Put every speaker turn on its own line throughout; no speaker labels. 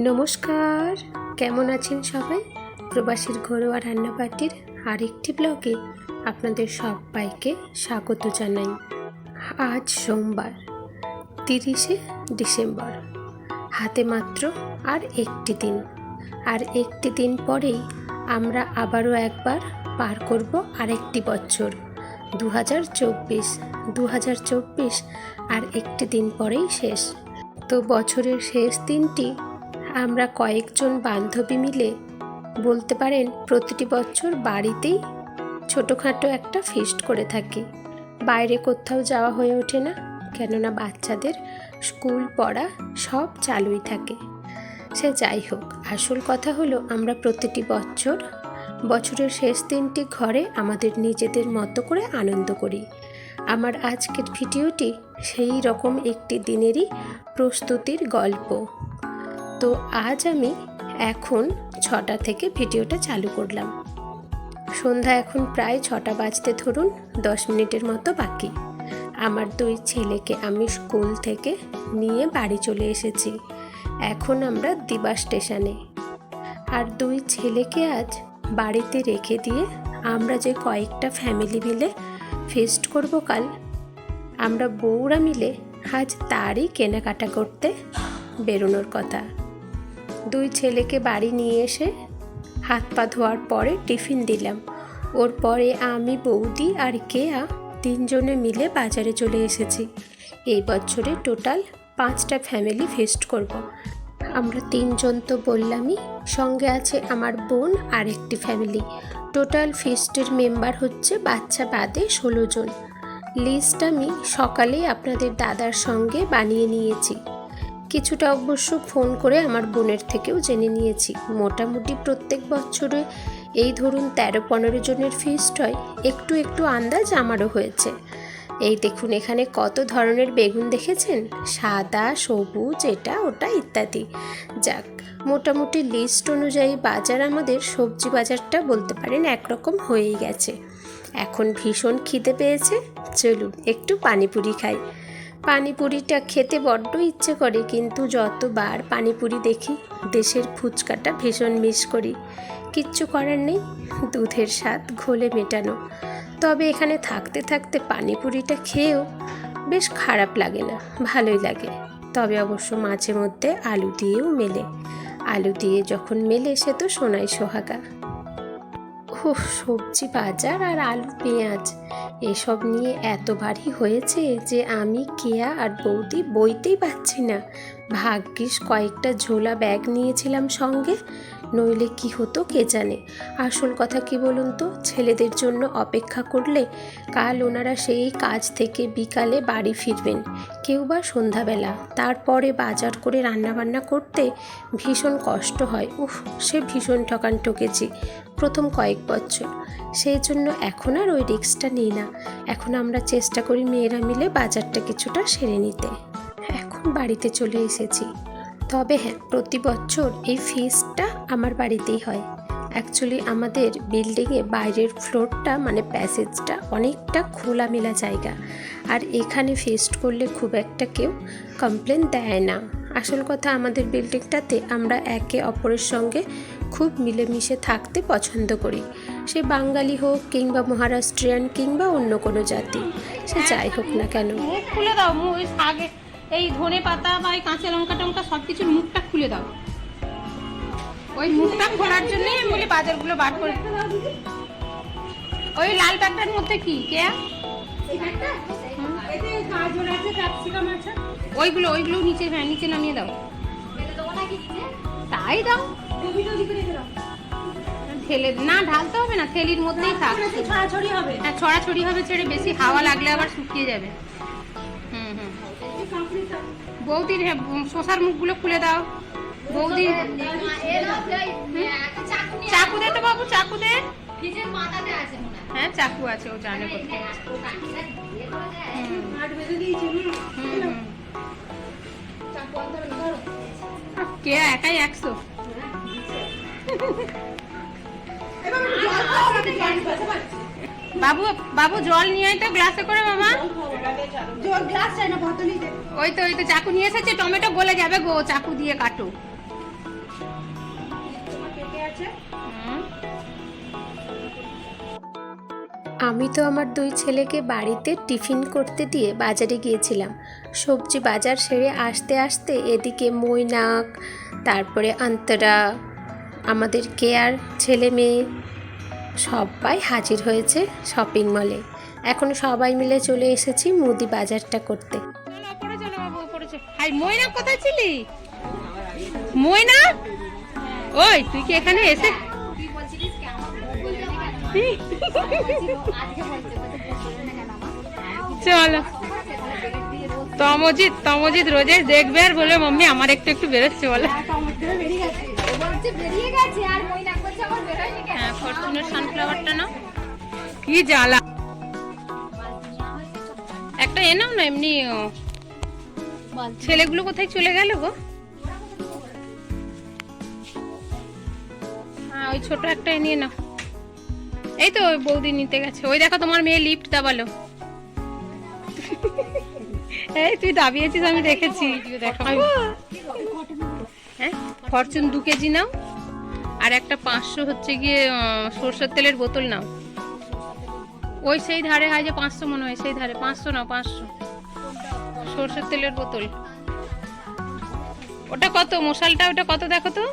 নমস্কার। কেমন আছেন সবাই? প্রবাসীর ঘরোয়া রান্নাবাটির আরেকটি ব্লগে আপনাদের সবাইকে স্বাগত জানাই। আজ সোমবার, তিরিশে ডিসেম্বর। হাতে মাত্র আর একটি দিন। আর একটি দিন পরেই আমরা আবারও একবার পার করব আরেকটি বছর দু হাজার চব্বিশ দু হাজার চব্বিশ, আর একটি দিন পরেই শেষ। তো বছরের শেষ দিনটি আমরা কয়েকজন বান্ধবী মিলে বলতে পারেন প্রতিটি বছর বাড়িতেই ছোটোখাটো একটা ফিস্ট করে থাকি। বাইরে কোথাও যাওয়া হয়ে ওঠে না, কেননা বাচ্চাদের স্কুল পড়া সব চালুই থাকে। সে যাই হোক, আসল কথা হলো আমরা প্রতিটি বছর বছরের শেষ দিনটি ঘরে আমাদের নিজেদের মতো করে আনন্দ করি। আমার আজকের ভিডিওটি সেই রকম একটি দিনেরই প্রস্তুতির গল্প। তো আজ আমি এখন ছটা থেকে ভিডিওটা চালু করলাম। সন্ধ্যা এখন প্রায় ছটা বাজতে ধরুন, দশ মিনিটের মতো বাকি। আমার দুই ছেলেকে আমি স্কুল থেকে নিয়ে বাড়ি চলে এসেছি। এখন আমরা দিবা স্টেশনে। আর দুই ছেলেকে আজ বাড়িতে রেখে দিয়ে আমরা যে কয়েকটা ফ্যামিলি মিলে ফেস্ট করব কাল, আমরা বউরা মিলে আজ তারই কেনাকাটা করতে বেরোনোর কথা। দুই ছেলেকে বাড়ি নিয়ে এসে হাত পা ধোয়ার পরে টিফিন দিলাম। ওর পরে আমি, বৌদি আর কেয়া তিনজনে মিলে বাজারে চলে এসেছি। এই বছরে টোটাল পাঁচটা ফ্যামিলি ফেস্ট করব। আমরা তিনজন তো বললামই, সঙ্গে আছে আমার বোন আর একটি ফ্যামিলি। টোটাল ফেস্টের মেম্বার হচ্ছে বাচ্চা বাদে ষোলো জন। লিস্ট আমি সকালেই আপনাদের দাদার সঙ্গে বানিয়ে নিয়েছি। কিছুটা অবশ্য ফোন করে আমার বোনের থেকেও জেনে নিয়েছি। মোটামুটি প্রত্যেক বছরে এই ধরুন তেরো পনেরো জনের ফিস্ট হয়। একটু একটু আন্দাজ আমারও হয়েছে। এই দেখুন, এখানে কত ধরনের বেগুন দেখেছেন? সাদা, সবুজ, এটা, ওটা ইত্যাদি। যাক, মোটামুটি লিস্ট অনুযায়ী বাজার আমাদের সবজি বাজারটা বলতে পারেন একরকম হয়েই গেছে। এখন ভীষণ খিদে পেয়েছে। চলুন, একটু পানিপুরি খাই। পানিপুরিটা খেতে বড্ড ইচ্ছে করে, কিন্তু যতবার পানিপুরি দেখি, দেশের ফুচকাটা ভীষণ মিস করি। কিচ্ছু করার নেই, দুধের স্বাদ ঘোলে মেটানো। তবে এখানে থাকতে থাকতে পানিপুরিটা খেয়েও বেশ খারাপ লাগে না, ভালোই লাগে। তবে অবশ্য মাঝে মধ্যে আলু দিয়েও মেলে। আলু দিয়ে যখন মেলে, সে তো সোনাই সোহাগা। ও সবজি বাজার আর আলু পেঁয়াজ এসব নিয়ে এত ভারী হয়েছে যে আমি কেয়া আর বৌদি বইতেই পাচ্ছি না। ভাগ্যিস কয়েকটা ঝোলা ব্যাগ নিয়েছিলাম সঙ্গে নইলে কি হতো কে জানে? আসল কথা কি বলুন তো? ছেলেদের জন্য অপেক্ষা করলে কাল ওনারা সেই কাজ থেকে বিকালে বাড়ি ফিরবেন। কেউ বা সন্ধ্যাবেলা, তারপরে বাজার করে রান্নাবান্না করতে ভীষণ কষ্ট হয়। উফ, সে ভীষণ ঠকান ঠকেছি প্রথম কয়েক বছর। সেই জন্য এখন আর ওই রিক্সটা নিই না। এখন আমরা চেষ্টা করি মেয়েরা মিলে বাজারটা কিছুটা সেরে নিতে। এখন বাড়িতে চলে এসেছি। তবে হ্যাঁ প্রতি বছর এই ফিসটা আমার বাড়িতেই হয়। অ্যাকচুয়ালি আমাদের বিল্ডিংয়ে বাইরের ফ্লোরটা মানে প্যাসেজটা অনেকটা খোলামেলা জায়গা। আর এখানে ফেস্ট করলে খুব একটা কেউ কমপ্লেন দেয় না। আসল কথা, আমাদের বিল্ডিংটাতে আমরা একে অপরের সঙ্গে খুব মিলেমিশে থাকতে পছন্দ করি। সে বাঙালি হোক কিংবা মহারাষ্ট্রিয়ান কিংবা অন্য কোনো জাতি, সে যাই হোক না কেন।
খুলে দাও শাকে এই ধনে পাতা বা এই কাঁচা লঙ্কা টঙ্কা সব কিছুর মুখটা খুলে দাও। ওই মুখটা খোলার জন্যই আমি বলি বাজারগুলো বার করে ওই লাল ব্যাগটার মধ্যে কি? কে? ওইগুলো ওইগুলো নিচে হ্যাঁ নিচে নামিয়ে দাও। তাই দাও। ঠেলে না ঢালতে হবে না থেলির মধ্যেই থাক।
ছড়াছড়ি হবে।
হ্যাঁ ছড়াছড়ি হবে ছেড়ে বেশি হাওয়া লাগলে আবার শুকিয়ে যাবে। বৌদির শশার মুখগুলো খুলে দাও। বৌদি চাকু দে তো বাবু, চাকু দে। হ্যাঁ চাকু আছে, ও জানে। কে, একাই একশো? বাবু বাবু জল নিয়ে তো গ্লাসে করে মামা
জল গ্লাস চাই না বোতলই দে।
ওই তো ওই তো চাকু নিয়ে এসেছে টমেটো গলে যাবে গো চাকু দিয়ে কাটো।
আমি তো আমার দুই ছেলেকে বাড়িতে টিফিন করতে দিয়ে বাজারে গিয়েছিলাম। সবজি বাজার সেরে আসতে আসতে এদিকে মৈনাক তারপরে আন্তরা আমাদের কেয়ার ছেলে মেয়ে সবাই হাজির হয়েছে শপিং মলে এখন সবাই মিলে চলে এসেছি মুদি বাজারটা করতে।
ময়না কোথায় ছিলি? ময়না? ওই, তুই কি এখানে এসে চলো। তমজিৎ তমজিৎ রোজে দেখবে আর বলে, মাম্মি, আমার একটু একটু বেরোচ্ছে, বলে। ফরচুনের সানফ্লাওয়ারটা না কি জ্বালা। একটা এ নাও না এমনি ও, ছেলেগুলো কোথায় চলে গেল গো? হ্যাঁ ওই ছোট একটা এ নিয়ে নাও। এই তো ওই বৌদি নিতে গেছে। ওই দেখো তোমার মেয়ে লিফট দাবালো। এই তুই দাবিয়েছিস আমি দেখেছি। দেখো হ্যাঁ ফরচুন দু কেজি নাও। আর একটা পাঁচশো হচ্ছে গিয়ে সরষের তেলের বোতল নাও। ওই সেই ধারে হয় যে পাঁচশো মনে হয়, সেই ধারে। পাঁচশো নাও, পাঁচশো। সরষের তেলের বোতল। ওটা কত? মশালটা ওটা কত দেখো তো?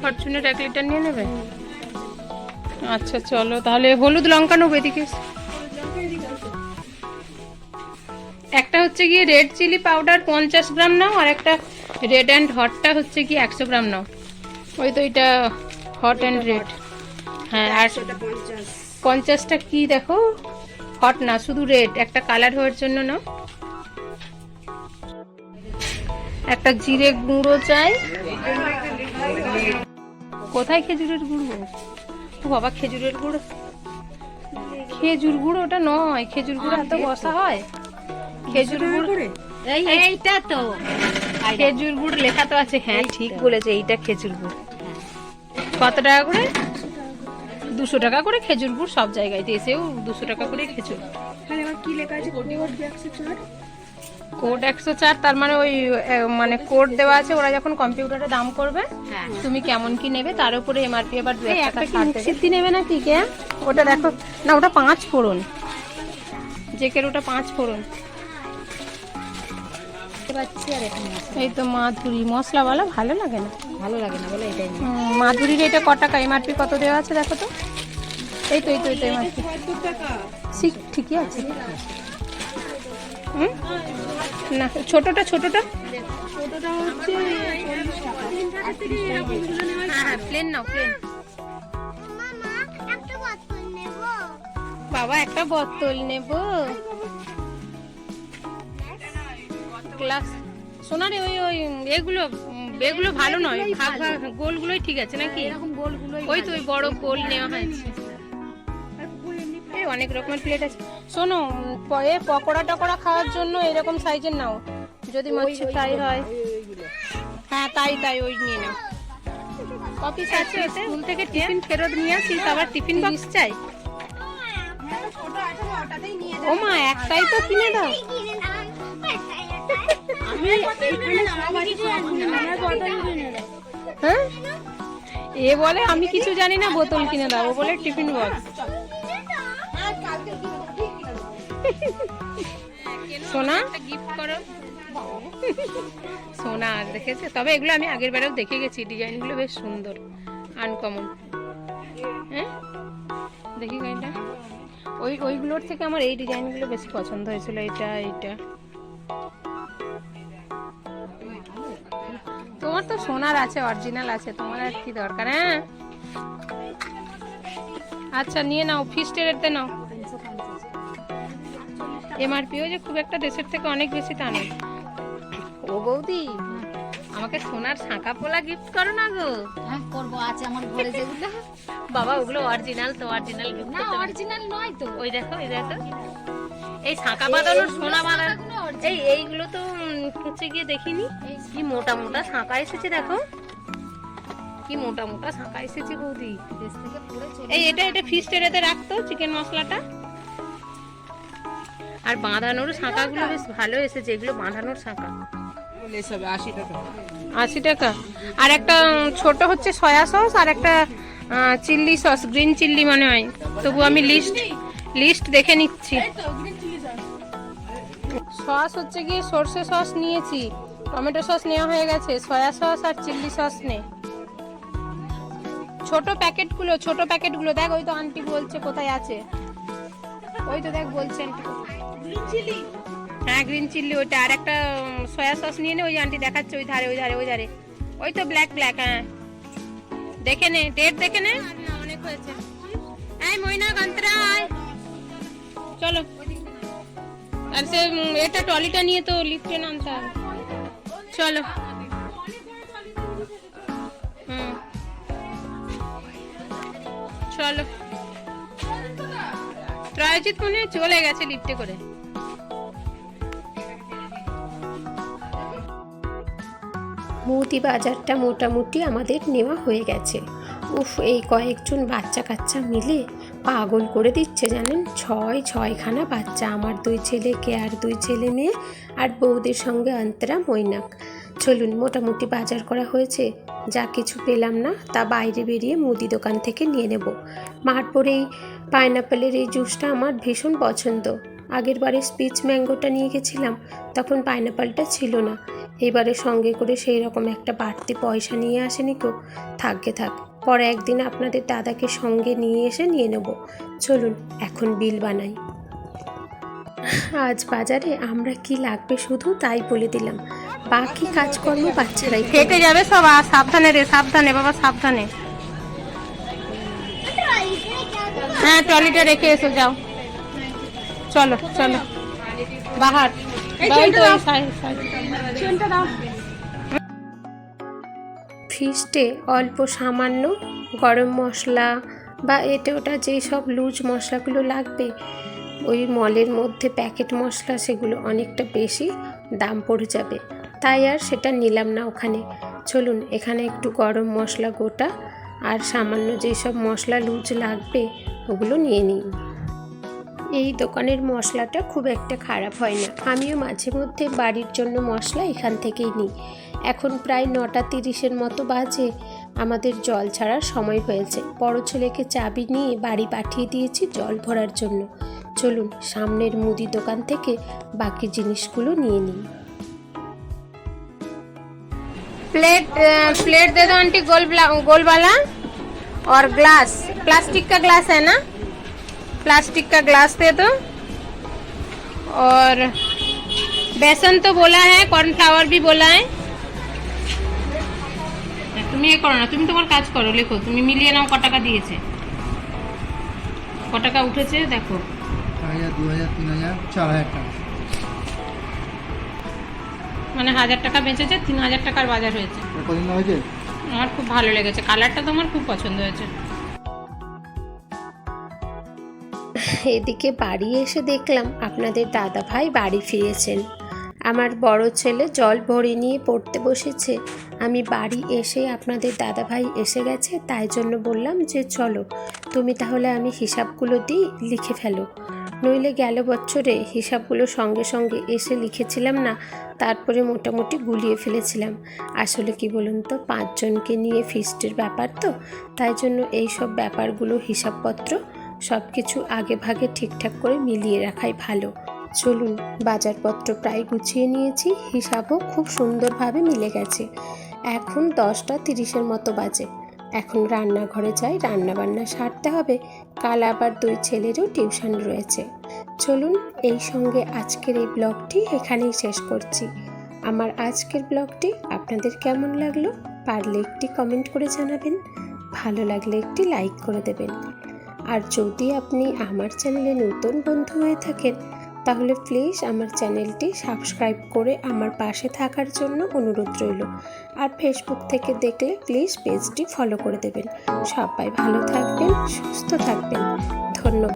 ফরচুনের এক লিটার নিয়ে নেবে? আচ্ছা চলো তাহলে হলুদ লঙ্কা নেব এদিকে। একটা হচ্ছে গিয়ে রেড চিলি পাউডার পঞ্চাশ গ্রাম নাও, আর একটা রেড অ্যান্ড হটটা হচ্ছে কি একশো গ্রাম নাও। ওই তো এটা হট অ্যান্ড রেড হ্যাঁ আর পঞ্চাশটা কি দেখো? হট না শুধু রেড একটা কালার হওয়ার জন্য নাও। একটা জিরে গুঁড়ো চাই। কোথায় খেজুরের গুঁড়ো? ও বাবা খেজুরের গুঁড়ো। খেজুর গুঁড়ো ওটা নয়। খেজুর গুঁড়ো এত বসা হয়। খেজুর গুঁড়ো এইটা তো। খেজুর গুড় লেখা তো আছে। হ্যাঁ ঠিক বলেছে এইটা খেজুর গুড়। কত টাকা করে? দুশো টাকা করে খেজুর গুড় সব জায়গায় এসেও দুশো টাকা করে খেজুর।
কি লেখা আছে? কোড একশো চার
তার মানে ওই মানে কোড দেওয়া আছে ওরা যখন কম্পিউটারে দাম করবে তুমি কেমন কি নেবে তার উপরে এমআরপি আবার দু এক টাকা ছাড় সিদ্ধি নেবে না ঠিক ওটা দেখো। না ওটা পাঁচ ফোড়ন। জেকের ওটা পাঁচ ফোড়ন। এই তো মাধুরী। মশলাওয়ালা ভালো লাগে না?
ভালো লাগে না বলে এটাই
মাধুরীর এটা ক টাকা? এমআরপি কত দেওয়া আছে দেখো তো? এই তো এই তো এই তো এমআরপি। ঠিকই আছে। হুম? না ছোটটা ছোটটা?
ছোটটা হচ্ছে
প্লেন নাও প্লেন বাবা একটা বোতল নেব। গ্লাস সোনারে ওই ওই এগুলো এগুলো ভালো নয়। ভাগ ভাগ গোলগুলোই ঠিক আছে নাকি?
এরকম গোলগুলো
ওই তো ওই বড় গোল নেওয়া হয়েছে। অনেক রকমের প্লেট আছে। শোনো এ পকোড়া টকোড়া খাওয়ার জন্য এরকম সাইজের নাও। যদি মাছ তাই হয়। হ্যাঁ তাই তাই ওই নিয়ে নাও। কপিস আছে ওতে স্কুল থেকে টিফিন ফেরত নিয়ে আসি আবার টিফিন বক্স চাই।
ছোট আছে না ওটাতেই নিয়ে
ও মা একটাই তো কিনে দাও। হ্যাঁ? এ বলে আমি কিছু জানি না, বোতল কিনে দাও বলে টিফিন বক্স। সোনা? গিফট করো সোনা দেখেছে? তবে এগুলো আমি আগের বারেও দেখে গেছি, ডিজাইনগুলো বেশ সুন্দর আনকমন হ্যাঁ? দেখি গাড়িটা। ওই, ওইগুলোর থেকে আমার এই ডিজাইনগুলো বেশি পছন্দ হয়েছিল, এটা, এইটা। তো সোনার আছে অরিজিনাল আছে তোমার আর কি দরকার হ্যাঁ? আচ্ছা নিয়ে নাও ফিস্টের এতে নাও। এমআরপিও যে খুব একটা দেশের থেকে অনেক বেশি তা নয় ও বৌদি আমাকে সোনার শাঁকা পোলা গিফট করো না গো।
হ্যাঁ করব আছে আমার ঘরে যেগুলো।
বাবা ওগুলো অরিজিনাল তো অরিজিনাল গিফট
না অরিজিনাল নয় তো।
ওই দেখো এই দেখো। এই শাঁকা বাঁধানোর সোনা বাঁধা
শাঁখাগুলো original।
এই এইগুলো তো হচ্ছে গিয়ে দেখিনি। কি মোটা মোটা শাঁকা এসেছে দেখো। কি মোটা মোটা শাঁকা এসেছে বৌদি। এই এটা এটা ফিশ টেরেতে রাখতো চিকেন মশলাটা। আর বাঁধানোর শাঁকাগুলো বেশ ভালো এসেছে, এগুলো বাঁধানোর শাঁকা
আশি টাকা।
আর একটা ছোট হচ্ছে সয়া সস আর একটা চিল্লি সস গ্রিন চিল্লি মনে হয়। তবু আমি লিস্ট লিস্ট দেখে নিচ্ছি। সস হচ্ছে কি সর্ষে সস নিয়েছি। টমেটো সস নেওয়া হয়ে গেছে সয়া সস আর চিলি সস নে। ছোট প্যাকেটগুলো ছোট প্যাকেটগুলো দেখ ওই তো আন্টি বলছে কোথায় আছে। ওই তো দেখ বলছে আন্টি হ্যাঁ গ্রিন চিল্লি ওইটা আর একটা সয়া সস নিয়ে নে ওই আন্টি দেখাচ্ছে ওই ধারে ওই ধারে ওই ধারে। ওই তো ব্ল্যাক ব্ল্যাক হ্যাঁ। দেখে নে ডেট দেখে নে। অনেক হয়েছে। এই মইনা গন্তরা আয় চলো। আর সে এটা টলিটা নিয়ে তো লিফটে নামতে চলো। হুম। চলো। ত্রয়জিৎ মনে চলে গেছে লিফটে করে।
মুদি বাজারটা মোটামুটি আমাদের নেওয়া হয়ে গেছে। উফ, এই কয়েকজন বাচ্চা কাচ্চা মিলে পাগল করে দিচ্ছে জানেন? ছয়, ছয়খানা বাচ্চা, আমার দুই ছেলেকে আর দুই ছেলে মেয়ে আর বৌদের সঙ্গে অন্তরা মৈনাক। চলুন, মোটামুটি বাজার করা হয়েছে। যা কিছু পেলাম না, তা বাইরে বেরিয়ে মুদি দোকান থেকে নিয়ে নেব। মারপর এই পাইনাপেলের এই জুসটা আমার ভীষণ পছন্দ। আগের বারে স্পিচ ম্যাঙ্গোটা নিয়ে গেছিলাম, তখন পাইনাপেলটা ছিল না। এবারে সঙ্গে করে সেই রকম একটা বাড়তি পয়সা নিয়ে আসেনি কেউ থাকবে থাক। পরে একদিন আপনাদের দাদাকে সঙ্গে নিয়ে এসে নিয়ে নেব। চলুন এখন বিল বানাই। আজ বাজারে আমরা কি লাগবে শুধু তাই বলে দিলাম। বাকি কাজকর্ম বাচ্চারাই।
ফেটে যাবে সব আর সাবধানে রে সাবধানে বাবা সাবধানে। হ্যাঁ ট্রলিটা রেখে এসো যাও। চলো চলো। বাহার। ওই
ফ্রিজটে অল্প সামান্য গরম মশলা বা এটা ওটা যেই সব লুজ মশলাগুলো লাগবে, ওই মলের মধ্যে প্যাকেট মশলা সেগুলো অনেকটা বেশি দাম পড়ে যাবে। তাই আর সেটা নিলাম না ওখানে। চলুন, এখানে একটু গরম মশলা গোটা আর সামান্য যেসব মশলা লুজ লাগবে, ওগুলো নিয়ে নিই। এই দোকানের মশলাটা খুব একটা খারাপ হয় না। আমিও মাঝে মধ্যে বাড়ির জন্য মশলা এখান থেকেই নিই। এখন প্রায় নটা তিরিশের মতো বাজে আমাদের জল ছাড়ার সময় হয়েছে বড় ছেলেকে চাবি নিয়ে বাড়ি পাঠিয়ে দিয়েছি জল ভরার জন্য চলুন সামনের মুদি দোকান থেকে বাকি জিনিসগুলো নিয়ে নিই
प्लेट अ, प्लेट दे दो आंटी गोल ब्ला- गोल वाला और ग्लास प्लास्टिक का ग्लास है ना प्लास्टिक का ग्लास दे दो और बेसन तो बोला है कॉर्नफ्लावर भी बोला है তুমি এ করো না তুমি তোমার কাজ করো লেখো তুমি মিলিয়ে নাও ক টাকা দিয়েছে। ক টাকা উঠেছে দেখো। মানে হাজার টাকা বেঁচেছে তিন হাজার টাকার বাজার হয়েছে। আমার খুব ভালো লেগেছে কালারটা তো আমার খুব পছন্দ হয়েছে।
এদিকে বাড়ি এসে দেখলাম আপনাদের দাদা ভাই বাড়ি ফিরেছেন। আমার বড় ছেলে জল ভরে নিয়ে পড়তে বসেছে। আমি বাড়ি এসে আপনাদের দাদাভাই এসে গেছে, তাই জন্য বললাম যে চলো, তুমি তাহলে আমি হিসাবগুলো দিই, লিখে ফেলো। নইলে গেল বছরে হিসাবগুলো সঙ্গে সঙ্গে এসে লিখেছিলাম না, তারপরে মোটামুটি গুলিয়ে ফেলেছিলাম। আসলে কি বলুন তো, পাঁচজনকে নিয়ে ফিস্টের ব্যাপার তো, তাই জন্য এই সব ব্যাপারগুলো হিসাবপত্র সব কিছু আগে ভাগে ঠিকঠাক করে মিলিয়ে রাখাই ভালো। চলুন, বাজারপত্র প্রায় গুছিয়ে নিয়েছি, হিসাবও খুব সুন্দরভাবে মিলে গেছে। এখন দশটা তিরিশের মতো বাজে। এখন রান্নাঘরে যাই, রান্নাবান্না সারতে হবে, কাল আবার দুই ছেলেরও টিউশন রয়েছে। চলুন, এই সঙ্গে আজকের এই ব্লগটি এখানেই শেষ করছি। আমার আজকের ব্লগটি আপনাদের কেমন লাগল, পারলে একটি কমেন্ট করে জানাবেন, ভালো লাগলে একটি লাইক করে দেবেন। আর যদি আপনি আমার চ্যানেলে নতুন বন্ধু হয়ে থাকেন তাহলে প্লিজ আমার চ্যানেলটি সাবস্ক্রাইব করে আমার পাশে থাকার জন্য অনুরোধ রইল। আর ফেসবুক থেকে দেখলে প্লিজ পেজটি ফলো করে দেবেন। সবাই ভালো থাকবেন, সুস্থ থাকবেন। ধন্যবাদ।